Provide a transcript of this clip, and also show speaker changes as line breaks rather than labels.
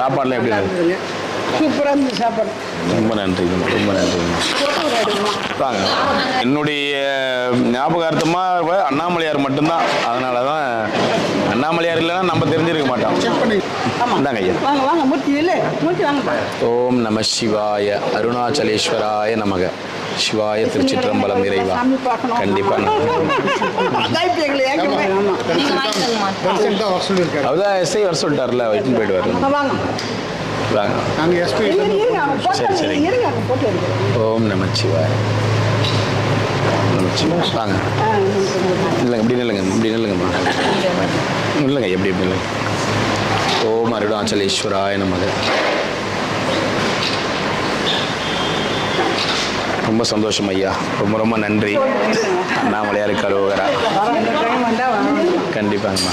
சாப்பாடுலாம் எப்படி இருந்தது?
சூப்பராக இருந்தது சாப்பாடு.
ரொம்ப நன்றிங்க ரொம்ப நன்றிங்க வாங்க. என்னுடைய ஞாபகார்த்தமாக அண்ணாமலையார் மட்டும்தான். அதனால தான் அண்ணாமலையார் இல்லைன்னா நம்ம தெரிஞ்சிருக்க மாட்டோம். இந்தாங்க ஐயா. ஓம் நம சிவாய அருணாச்சலேஸ்வராய நமக. சிவாய திருச்சிற்றம்பலம்
இறைவா. கண்டிப்பாக
கண்டிப்பா.
அதான்
அவதான் எஸ்ஐ வர சொல்லிட்டார்ல வைட்டு போயிட்டு வரணும்
வாங்க.
சரி, ஓம் நமச்சிவாய் வாங்க. இல்லைங்க இப்படி நில்லுங்க இப்படி நில்லுங்கம்மா இல்லைங்க எப்படி எப்படி இல்லைங்க ஓம் அருடாச்சலேஸ்வராய நமக. ரொம்ப சந்தோஷம் ஐயா. ரொம்ப ரொம்ப நன்றி. அண்ணாமலையார்
வாங்க
கண்டிப்பாங்கம்மா